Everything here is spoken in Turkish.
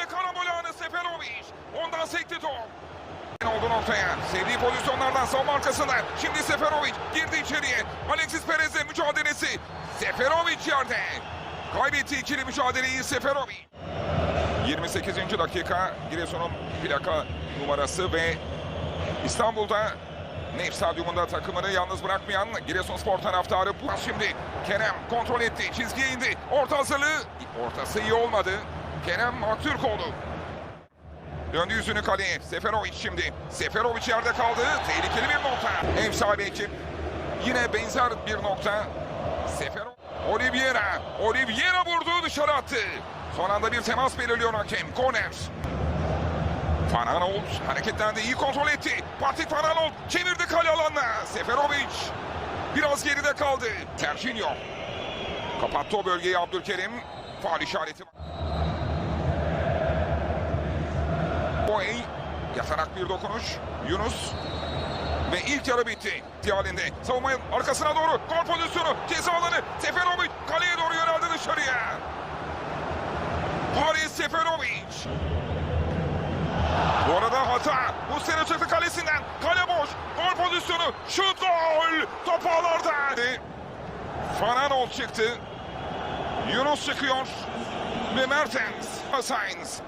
ve Karambolane Seferovic. Ondan sekti top. Oldu noktaya. Sevdiği pozisyonlardan savunma arkasından. Şimdi Seferovic girdi içeriye. Alexis Perez'e mücadelesi. Seferovic yerde. Kaybetti ikili mücadeleyi Seferovic. 28. dakika Giresun'un plaka numarası ve İstanbul'da Nef Stadyumunda takımını yalnız bırakmayan Giresunspor taraftarı bu şimdi Kerem kontrol etti, çizgiye indi. Orta hazırlığı, ortası iyi olmadı. Kerem Aktürkoğlu. Döndü yüzünü kaleye. Seferovic şimdi. Seferovic yerde kaldı. Tehlikeli bir nokta. Ev sahibi ekip. Yine benzer bir nokta. Seferovic. Oliveira. Oliveira vurdu dışarı attı. Son anda bir temas belirliyor hakem. Korner Van Aanholt hareketlendi, iyi kontrol etti. Patrick Van Aanholt çevirdi kale alanına. Seferovic biraz geride kaldı. Serginho kapattı o bölgeyi Abdülkerim. Faal işareti. var. Boey yatarak bir dokunuş. Yunus ve ilk yarı bitti. halinde. Savunma arkasına doğru gol pozisyonu. Ceza alanı. Seferovic kaleye doğru yöneldi dışarıya. Paris Seferovic. Bu arada hata. Sene çıktı kalesinden. Kale boş. Gol pozisyonu. Şut gol. Top ağlarda. Van Aanholt çıktı. Yunus çıkıyor. Ve Mertens. Sainz.